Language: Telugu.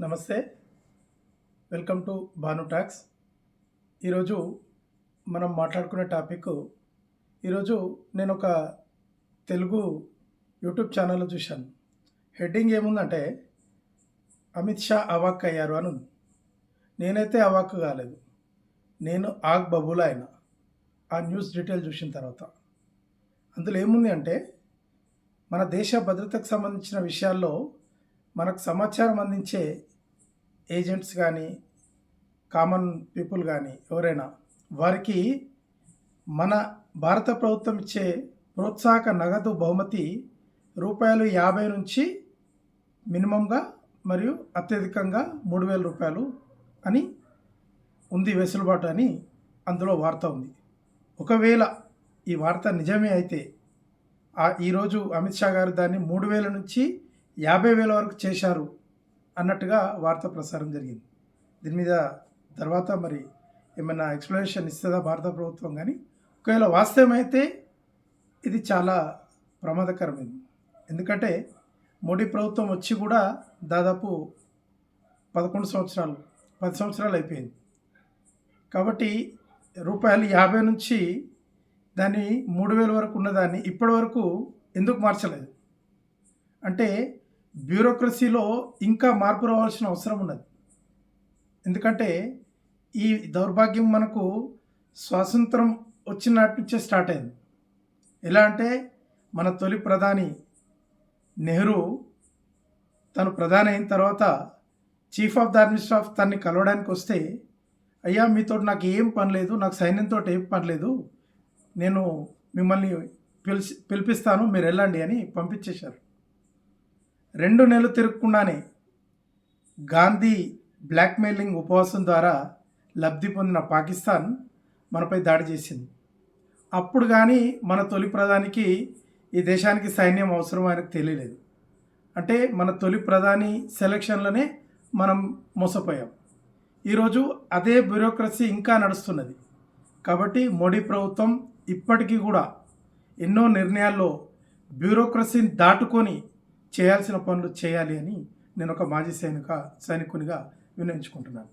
నమస్తే. Welcome to Bhanu talks. ఈరోజు మనం మాట్లాడుకునే టాపిక్ ఈరోజు నేను ఒక తెలుగు యూట్యూబ్ ఛానల్లో చూశాను. హెడ్డింగ్ ఏముందంటే అమిత్ షా అవాక్ అయ్యారు అని. ఉంది నేనైతే అవాక్ కాలేదు. నేను ఆగ్ బబుల్ అయినా. ఆ న్యూస్ డీటెయిల్ చూసిన తర్వాత. అందులో ఏముంది అంటే మన దేశ భద్రతకు సంబంధించిన విషయాల్లో మనకు సమాచారం అందించే ఏజెంట్స్ కానీ కామన్ పీపుల్ కానీ ఎవరైనా వారికి మన భారత ప్రభుత్వం ఇచ్చే ప్రోత్సాహక నగదు బహుమతి రూపాయలు యాభై నుంచి మినిమంగా మరియు అత్యధికంగా మూడు వేల రూపాయలు అని ఉంది వెసులుబాటు అని అందులో వార్త ఉంది. ఒకవేళ ఈ వార్త నిజమే అయితే ఈరోజు అమిత్ షా గారు దాన్ని మూడు వేల నుంచి యాభై వేల వరకు చేశారు అన్నట్టుగా వార్త ప్రసారం జరిగింది. దీని మీద తర్వాత మరి ఏమైనా ఎక్స్ప్లెనేషన్ ఇస్తుందా భారత ప్రభుత్వం కానీ ఒకవేళ వాస్తవమైతే ఇది చాలా ప్రమాదకరమైంది. ఎందుకంటే మోడీ ప్రభుత్వం వచ్చి కూడా దాదాపు పదకొండు సంవత్సరాలు పది సంవత్సరాలు అయిపోయింది. కాబట్టి రూపాయలు యాభై నుంచి దాన్ని మూడు వేల వరకు ఉన్నదాన్ని ఇప్పటి వరకు ఎందుకు మార్చలేదు? అంటే బ్యూరోక్రసీలో ఇంకా మార్పు రావాల్సిన అవసరం ఉన్నది. ఎందుకంటే ఈ దౌర్భాగ్యం మనకు స్వాతంత్రం వచ్చినట్టు నుంచే స్టార్ట్ అయింది. ఎలా అంటే మన తొలి ప్రధాని నెహ్రూ తను ప్రధాని అయిన తర్వాత chief of the army staff తన్ని కలవడానికి వస్తే అయ్యా మీతో నాకు ఏం పని లేదు నాకు సైన్యంతో ఏం పని లేదు నేను మిమ్మల్ని పిలిచి పిలిపిస్తాను మీరు వెళ్ళండి అని పంపించేశారు. రెండు నెలలు తిరగకుండానే గాంధీ బ్లాక్మెయిలింగ్ ఉపవాసం ద్వారా లబ్ధి పొందిన పాకిస్తాన్ మనపై దాడి చేసింది. అప్పుడు కానీ మన తొలి ప్రధానికి ఈ దేశానికి సైన్యం అవసరం ఆయనకు తెలియలేదు. అంటే మన తొలి ప్రధాని సెలక్షన్లోనే మనం మోసపోయాం. ఈరోజు అదే బ్యూరోక్రసీ ఇంకా నడుస్తున్నది. కాబట్టి మోడీ ప్రభుత్వం ఇప్పటికీ కూడా ఎన్నో నిర్ణయాల్లో బ్యూరోక్రసీని దాటుకొని చేయాల్సిన పనులు చేయాలి అని నేను ఒక మాజీ సైనిక సైనికునిగా వినియోగించుకుంటున్నాను